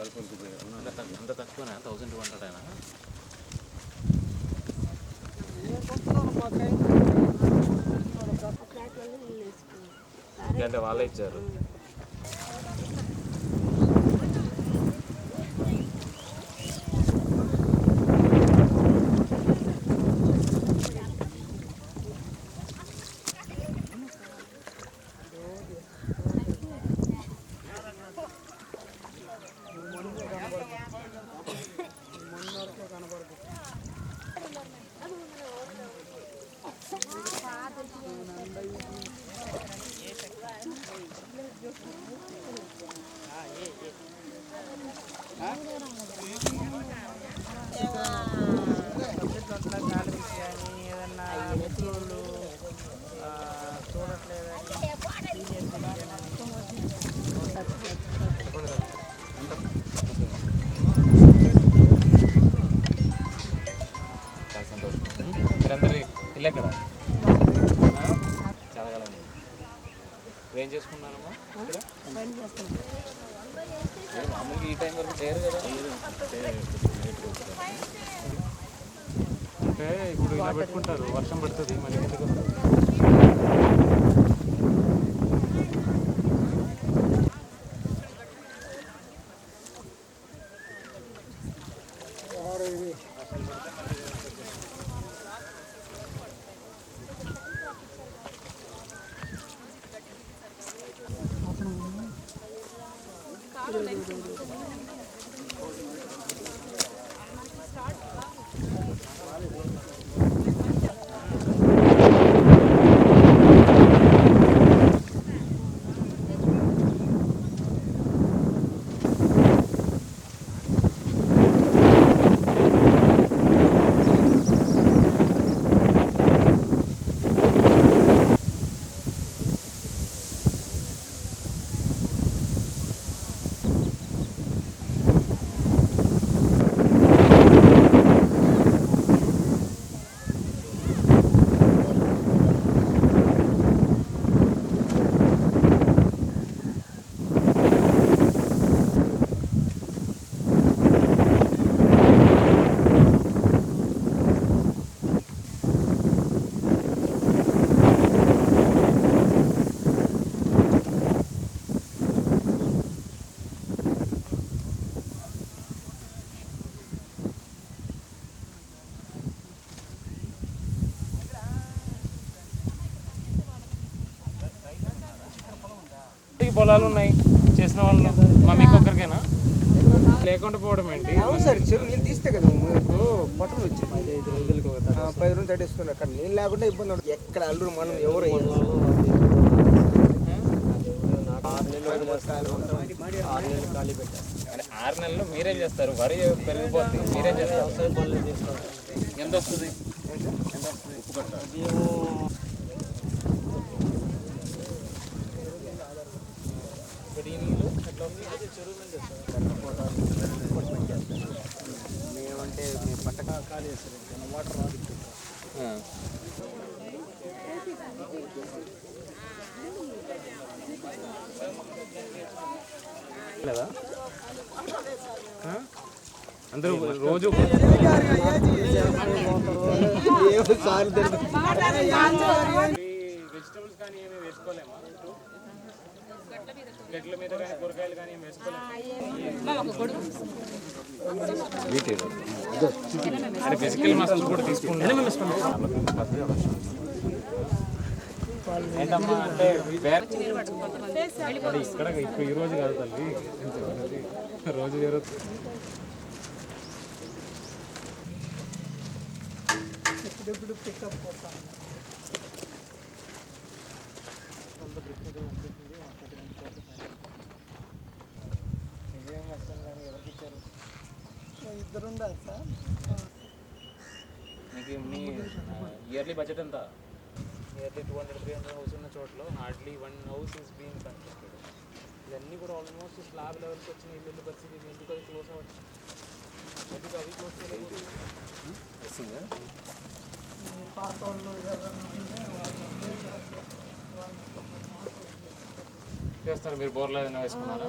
అంత తక్కువ- తక్కువనా థౌసండ్ టూ హండ్రెడ్ అయినా అంటే వాళ్ళే ఇచ్చారు పొలాలు ఉన్నాయి చేసిన వాళ్ళు మా మీకు ఒక్కరికేనా? లేకుండా పోవడం ఏంటి? అవును సార్ చెరువు తీస్తే కదా ఇప్పుడు పట్టణం వచ్చింది. ఐదు రోజులకి ఒక పది రోజులు తడేసుకున్నారు అక్కడ నీళ్ళు లేకుండా ఇబ్బంది ఉండదు. ఎక్కడ అల్లుడు మనం ఎవరు ఆరు నెలలు మీరే చేస్తారు. వరి పెరిగిపోతుంది మీరే చేస్తారు. ఎంత వస్తుంది? ఎంత వస్తుంది? మేమంటే మేము పంట ఖాళీ చేస్తారు. వాటర్ రాదు ఆ. లేదా? అందరూ రోజు వెజిటబుల్స్ కానీ ఏమి వేసుకోలేమా? చుట్టూ? గట్ల మీద కానీ కూరగాయలు కానీ ఏమి వేసుకోలేమా అంటే ఫిజికల్ మసిల్స్ కూడా తీసుకుంటాం ఏంటమ్మా అంటే వేరే మరి ఇక్కడ ఇప్పుడు ఈ రోజు కాదు తల్లి రోజు జరుగుతుంది ఎప్పుడెప్పుడు పికప్ పోతాం ఇద్దరు ఉండాలి సార్. మీకు మీ ఇయర్లీ బడ్జెట్ ఎంత? Yearly two hundred three hundred house ఉన్న చోట్ల hardly one house is being constructed ఇవన్నీ కూడా ఆల్మోస్ట్ స్లాబ్ లెవెల్కి వచ్చిన ఇల్లు పరిస్థితి మీ ఎందుకు అది క్లోజ్ అవ్వచ్చు ఎందుకు అవి క్లోజ్ చేయలేదు? పాత వాళ్ళు చేస్తారు మీరు బోర్లో ఏదైనా వేసుకున్నారా?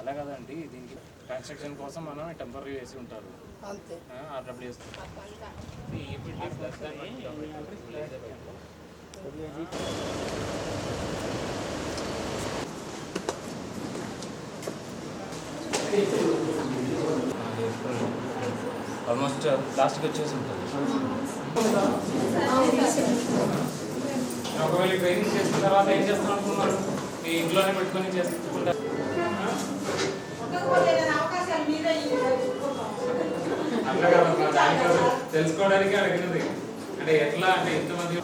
అలా కదండి దీనికి కన్స్ట్రక్షన్ కోసం మనం టెంపరీ వేసి ఉంటారు. అంతే. ఆర్డబ్ల్యూ చేస్తారు ఆల్మోస్ట్ లాస్ట్కి వచ్చేసి ఉంటుంది. ఒకవేళ ట్రైనింగ్ చేసిన తర్వాత ఏం చేస్తాం అనుకున్నారు? మీ ఇంట్లోనే పెట్టుకొని చేసుకుంటారు అట్లా కాదమ్మా, దానికోసం తెలుసుకోవడానికి అడిగినది. అంటే ఎట్లా అంటే ఎంతమంది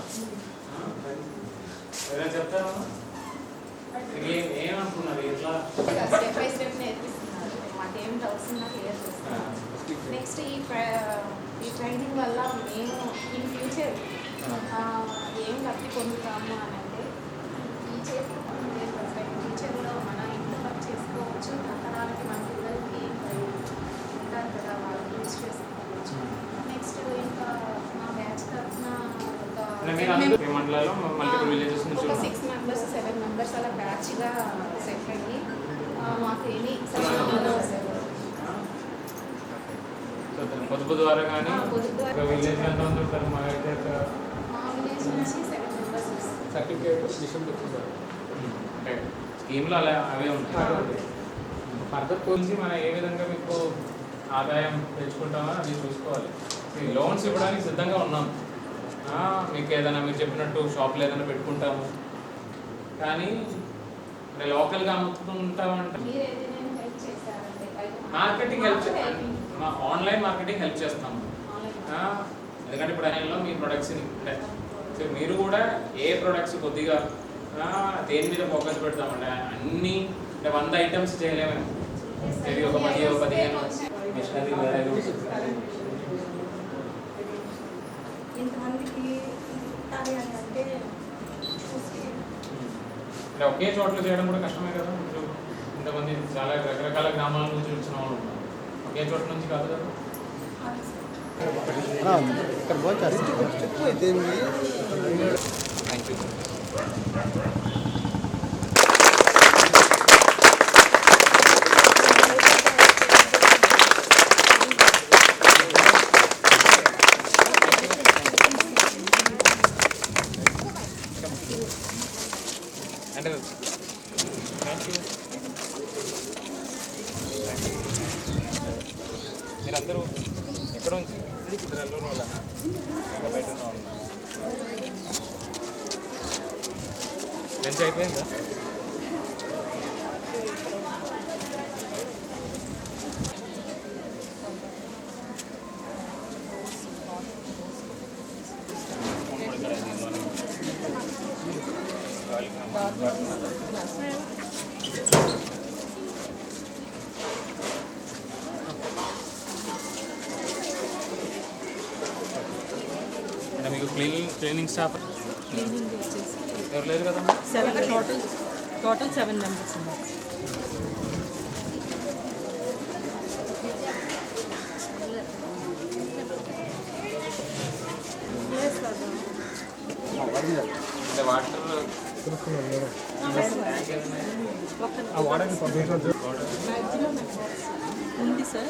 చెప్తారా? ఏం ఏమనుకున్నారు? ఎట్లా? స్టెప్ బై స్టెప్ నేర్పిస్తున్నారు. మాకు ఏం డౌట్స్ ఉన్నా క్లియర్ చేస్తున్నారు నెక్స్ట్ ఈ ఈ ట్రైనింగ్ వల్ల మేము ఇన్ ఫ్యూచర్ ఏం లబ్ధి పొందుతాము అని అంటే టీచర్ టీచర్లో మన ఇంట్లో వర్క్ చేసుకోవచ్చు తరాలకి మన పిల్లలకి ఉంటారు కదా వాళ్ళు యూజ్ చేసుకోవచ్చు. నెక్స్ట్ ఇంకా మా బ్యాచ్ తరఫున ఒక. సిక్స్ మెంబర్స్ సెవెన్ మెంబర్స్ అలా బ్యాచ్గా సెట్ అయ్యి మాకు ఎనీ సో పొద్దు పొద్దువారు కానీ. ఒక విలేజ్ ఎంత మంది ఉంటారు మా అయితే సర్టిఫికేట్ స్కీమ్లు అలా అవే ఉంటాయి. ఫర్దర్ గురించి మనం ఏ విధంగా మీకు ఆదాయం తెచ్చుకుంటామో అది చూసుకోవాలి. లోన్స్ ఇవ్వడానికి సిద్ధంగా ఉన్నాం. మీకు ఏదైనా మీరు చెప్పినట్టు షాప్లో ఏదైనా పెట్టుకుంటాము. కానీ లోకల్గా అమ్ముకుంటామంటే మార్కెటింగ్ హెల్ప్. మా ఆన్లైన్ మార్కెటింగ్ హెల్ప్ చేస్తాము. ఎందుకంటే ఇప్పుడు ఆయనలో మీ ప్రొడక్ట్స్ని సో మీరు కూడా ఏ ప్రొడక్ట్స్ కొద్దిగా ఆ, దేని మీద ఫోకస్ పెడతామంటే అన్ని అంటే వంద ఐటమ్స్ చేయలేము ఇది ఒక పది ఒక పదిహేను మిషనరీ అంటే ఒకే చోట్ల చేయడం కూడా కష్టమే కదా. ఇంతమంది చాలా రకరకాల గ్రామాల నుంచి వచ్చిన వాళ్ళు. ఒకే చోట నుంచి కాదు కదా? ఇక్కడ అయితే thank you cleaning cleaning staff cleaning వచ్చేసి ఎవరు లేరు కదా? Seven total total seven members ఉన్నారు అంటే వాటర్ మ్యాక్సిమం ఉంది. సార్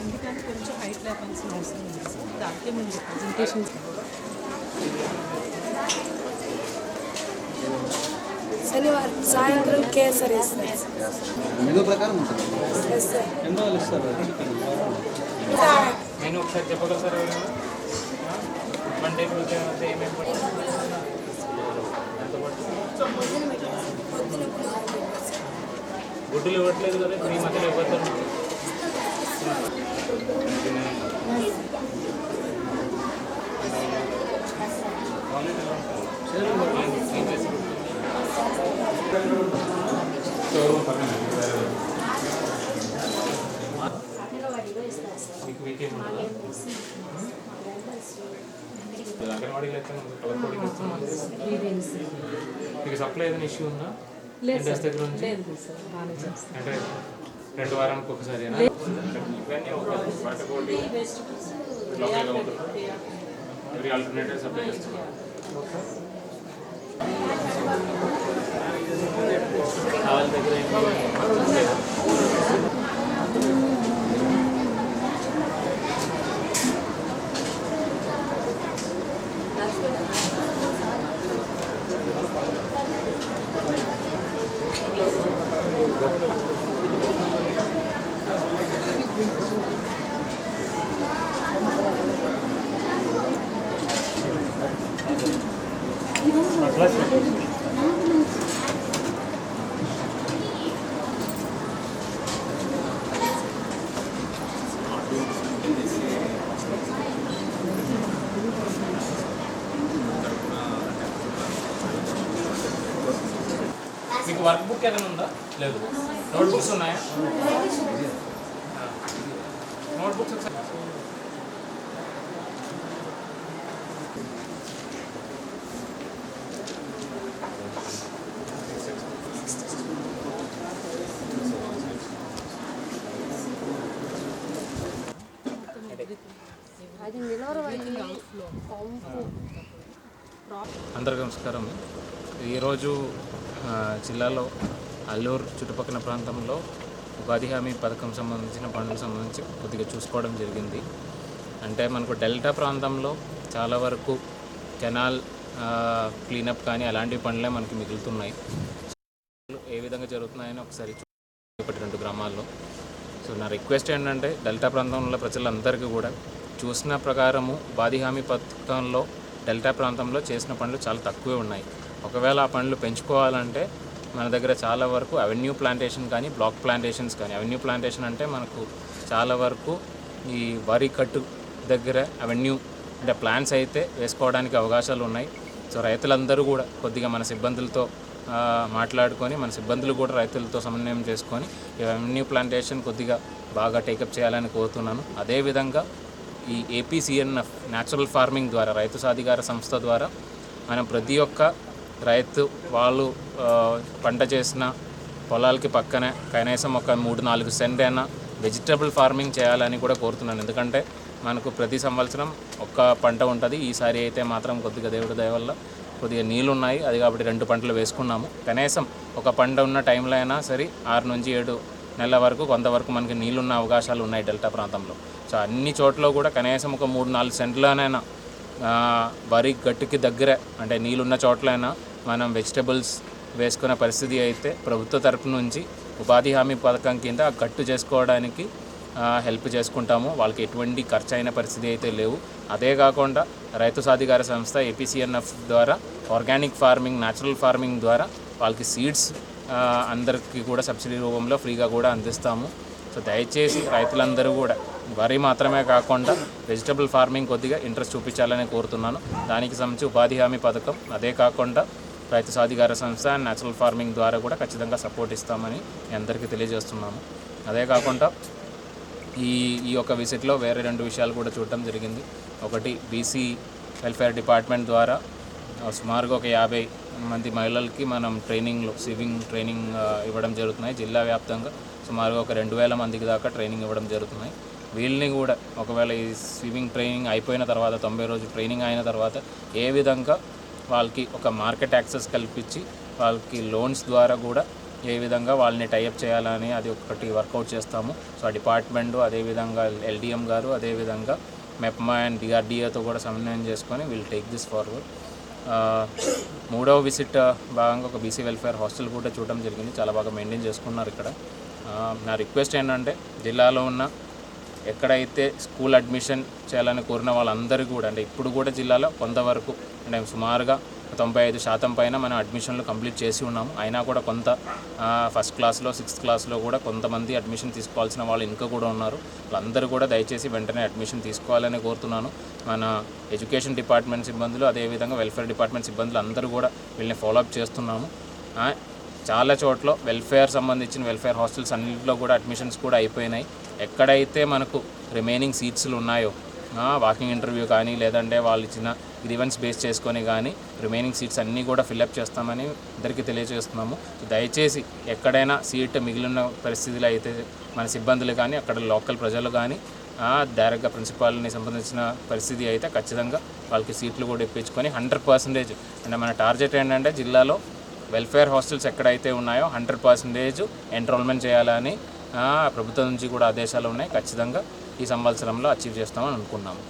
ఎందుకంటే కొంచెం హైట్ లేపాల్సిన అవసరం ఉంది సార్ దానికే ముందు ప్రజెంటేషన్స్ శనివారం సాయంత్రం కేసరి మెనూ ప్రకారం ఉంటుంది సార్. ఇస్తారు నేను ఒకసారి చెప్పగలుగుతారు ఎవరైనా వన్ డే టూ డే అయితే ఏమేమి? ఎంత సార్. గుడ్డులు ఇవ్వట్లేదు కదా ఈ మధ్యలో ఇవ్వద్దు మీకు మీకేం ఉండదా? అంగన్వాడీలో అయితే మనకు కలర్ కోడింగ్ ఇస్తున్నాం మీకు సప్లై ఏదైనా ఇష్యూ ఉందా? ఇండస్ దగ్గర నుంచి? అంటే రెండు వారానికి ఒకసారి ఇవన్నీ ఒక ఎవరి ఆల్టర్నేటివ్ సప్లై చేస్తున్నారు వాళ్ళ దగ్గర ఏమీ లేదు. మీకు వర్క్ బుక్ ఏదైనా ఉందా లేదు నోట్ బుక్స్ ఉన్నాయా నోట్ బుక్స్ ఒకసారి అందరికీ నమస్కారం. ఈరోజు జిల్లాలో అల్లూరు చుట్టుపక్కల ప్రాంతంలో ఉపాధి హామీ పథకం సంబంధించిన పనులకు సంబంధించి కొద్దిగా చూసుకోవడం జరిగింది. అంటే మనకు డెల్టా ప్రాంతంలో చాలా వరకు కెనాల్ క్లీనప్ కానీ అలాంటి పనులే మనకి మిగులుతున్నాయి. ఏ విధంగా జరుగుతున్నాయని ఒకసారి చూ- ఒకటి రెండు గ్రామాల్లో. సో నా రిక్వెస్ట్ ఏంటంటే డెల్టా ప్రాంతంలో ప్రజలందరికీ కూడా చూసిన ప్రకారము ఉపాధి హామీ పథకంలో డెల్టా ప్రాంతంలో చేసిన పనులు చాలా తక్కువే ఉన్నాయి. ఒకవేళ ఆ పనులు పెంచుకోవాలంటే మన దగ్గర చాలా వరకు అవెన్యూ ప్లాంటేషన్ కానీ బ్లాక్ ప్లాంటేషన్స్ కానీ అవెన్యూ ప్లాంటేషన్ అంటే మనకు చాలా వరకు ఈ వరి కట్టు దగ్గర అవెన్యూ అంటే ప్లాంట్స్ అయితే వేసుకోవడానికి అవకాశాలు ఉన్నాయి. సో రైతులందరూ కూడా కొద్దిగా మన సిబ్బందులతో మాట్లాడుకొని మన సిబ్బందులు కూడా రైతులతో సమన్వయం చేసుకొని ఈ అవెన్యూ ప్లాంటేషన్ కొద్దిగా బాగా టేకప్ చేయాలని కోరుతున్నాను. అదేవిధంగా ఈ ఏపీసీఎన్ఎఫ్ న్యాచురల్ ఫార్మింగ్ ద్వారా రైతు సాధికార సంస్థ ద్వారా మనం ప్రతి ఒక్క రైతు వాళ్ళు పంట చేసిన పొలాలకి పక్కనే కనీసం ఒక మూడు నాలుగు సెంట్ అయినా వెజిటబుల్ ఫార్మింగ్ చేయాలని కూడా కోరుతున్నాను. ఎందుకంటే మనకు ప్రతి సంవత్సరం ఒక్క పంట ఉంటుంది. ఈసారి అయితే మాత్రం కొద్దిగా దేవుడి దయ వల్ల కొద్దిగా నీళ్ళు ఉన్నాయి అది కాబట్టి రెండు పంటలు వేసుకున్నాము. కనీసం ఒక పంట ఉన్న టైంలో అయినా సరే ఆరు నుంచి ఏడు నెలల వరకు కొంతవరకు మనకి నీళ్ళున్న అవకాశాలు ఉన్నాయి డెల్టా ప్రాంతంలో. సో అన్ని చోట్ల కూడా కనీసం ఒక మూడు నాలుగు సెంట్లోనైనా వరి గట్టుకి దగ్గర అంటే నీళ్ళున్న చోట్లైనా మనం వెజిటబుల్స్ వేసుకునే పరిస్థితి అయితే ప్రభుత్వ తరపు నుంచి ఉపాధి హామీ పథకం కింద గట్టు చేసుకోవడానికి హెల్ప్ చేసుకుంటాము. వాళ్ళకి ఎటువంటి ఖర్చు అయిన పరిస్థితి అయితే లేవు. అదే కాకుండా రైతు సాధికార సంస్థ ఏపీసీఎన్ఎఫ్ ద్వారా ఆర్గానిక్ ఫార్మింగ్ న్యాచురల్ ఫార్మింగ్ ద్వారా వాళ్ళకి సీడ్స్ అందరికీ కూడా సబ్సిడీ రూపంలో ఫ్రీగా కూడా అందిస్తాము. సో దయచేసి రైతులందరూ కూడా వరి మాత్రమే కాకుండా వెజిటబుల్ ఫార్మింగ్ కొద్దిగా ఇంట్రెస్ట్ చూపించాలని కోరుతున్నాను. దానికి సంబంధించి ఉపాధి హామీ పథకం అదే కాకుండా రైతు సాధికార సంస్థ అండ్ న్యాచురల్ ఫార్మింగ్ ద్వారా కూడా ఖచ్చితంగా సపోర్ట్ ఇస్తామని మీ అందరికీ తెలియజేస్తున్నాము. అదే కాకుండా ఈ ఈ యొక్క విజిట్లో వేరే రెండు విషయాలు కూడా చూడటం జరిగింది. ఒకటి బీసీ వెల్ఫేర్ డిపార్ట్మెంట్ ద్వారా సుమారుగా ఒక యాభై మంది మహిళలకి మనం ట్రైనింగ్లో స్విమ్మింగ్ ట్రైనింగ్ ఇవ్వడం జరుగుతున్నాయి. జిల్లా వ్యాప్తంగా సుమారుగా ఒక రెండు వేల మందికి దాకా ట్రైనింగ్ ఇవ్వడం జరుగుతున్నాయి. వీళ్ళని కూడా ఒకవేళ ఈ స్విమ్మింగ్ ట్రైనింగ్ అయిపోయిన తర్వాత తొంభై రోజు ట్రైనింగ్ అయిన తర్వాత ఏ విధంగా వాళ్ళకి ఒక మార్కెట్ యాక్సెస్ కల్పించి వాళ్ళకి లోన్స్ ద్వారా కూడా ఏ విధంగా వాళ్ళని టైఅప్ చేయాలని అది ఒకటి వర్కౌట్ చేస్తాము. సో ఆ డిపార్ట్మెంట్ అదేవిధంగా ఎల్డిఎం గారు అదేవిధంగా మెప్మా అండ్ డిఆర్డిఏతో కూడా సమన్వయం చేసుకొని విల్ టేక్ దిస్ ఫార్వర్డ్ మూడవ విజిట్ భాగంగా ఒక బీసీ వెల్ఫేర్ హాస్టల్ కూడా చూడడం జరిగింది. చాలా బాగా మెయింటైన్ చేసుకున్నారు ఇక్కడ. నా రిక్వెస్ట్ ఏంటంటే జిల్లాలో ఉన్న ఎక్కడైతే స్కూల్ అడ్మిషన్ చేయాలని కోరిన వాళ్ళందరూ కూడా అంటే ఇప్పుడు కూడా జిల్లాలో కొంతవరకు అంటే సుమారుగా తొంభై ఐదు శాతం పైన మనం అడ్మిషన్లు కంప్లీట్ చేసి ఉన్నాము. అయినా కూడా కొంత ఫస్ట్ క్లాస్లో సిక్స్త్ క్లాస్లో కూడా కొంతమంది అడ్మిషన్ తీసుకోవాల్సిన వాళ్ళు ఇంకా కూడా ఉన్నారు. వాళ్ళందరూ కూడా దయచేసి వెంటనే అడ్మిషన్ తీసుకోవాలని కోరుతున్నాను. మన ఎడ్యుకేషన్ డిపార్ట్మెంట్ సిబ్బందులు అదేవిధంగా వెల్ఫేర్ డిపార్ట్మెంట్ సిబ్బందులు అందరూ కూడా వీళ్ళని ఫాలోఅప్ చేస్తున్నాము. చాలా చోట్ల వెల్ఫేర్ సంబంధించిన వెల్ఫేర్ హాస్టల్స్ అన్నింటిలో కూడా అడ్మిషన్స్ కూడా అయిపోయినాయి. ఎక్కడైతే మనకు రిమైనింగ్ సీట్స్లు ఉన్నాయో వాకింగ్ ఇంటర్వ్యూ కానీ లేదంటే వాళ్ళు ఇచ్చిన గ్రీవెన్స్ బేస్ చేసుకొని కానీ రిమైనింగ్ సీట్స్ అన్నీ కూడా ఫిల్అప్ చేస్తామని ఇద్దరికి తెలియజేస్తున్నాము. దయచేసి ఎక్కడైనా సీట్ మిగిలిన పరిస్థితులు అయితే మన సిబ్బందులు కానీ అక్కడ లోకల్ ప్రజలు కానీ డైరెక్ట్గా ప్రిన్సిపాల్ని సంబంధించిన పరిస్థితి అయితే ఖచ్చితంగా వాళ్ళకి సీట్లు కూడా ఇప్పించుకొని హండ్రెడ్ పర్సెంటేజ్ అంటే మన టార్గెట్ ఏంటంటే జిల్లాలో వెల్ఫేర్ హాస్టల్స్ ఎక్కడైతే ఉన్నాయో హండ్రెడ్ పర్సెంటేజ్ ఎన్రోల్మెంట్ చేయాలని ప్రభుత్వం నుంచి కూడా ఆదేశాలు ఉన్నాయి. ఖచ్చితంగా ఈ సంవత్సరంలో అచీవ్ చేస్తామని అనుకున్నాము.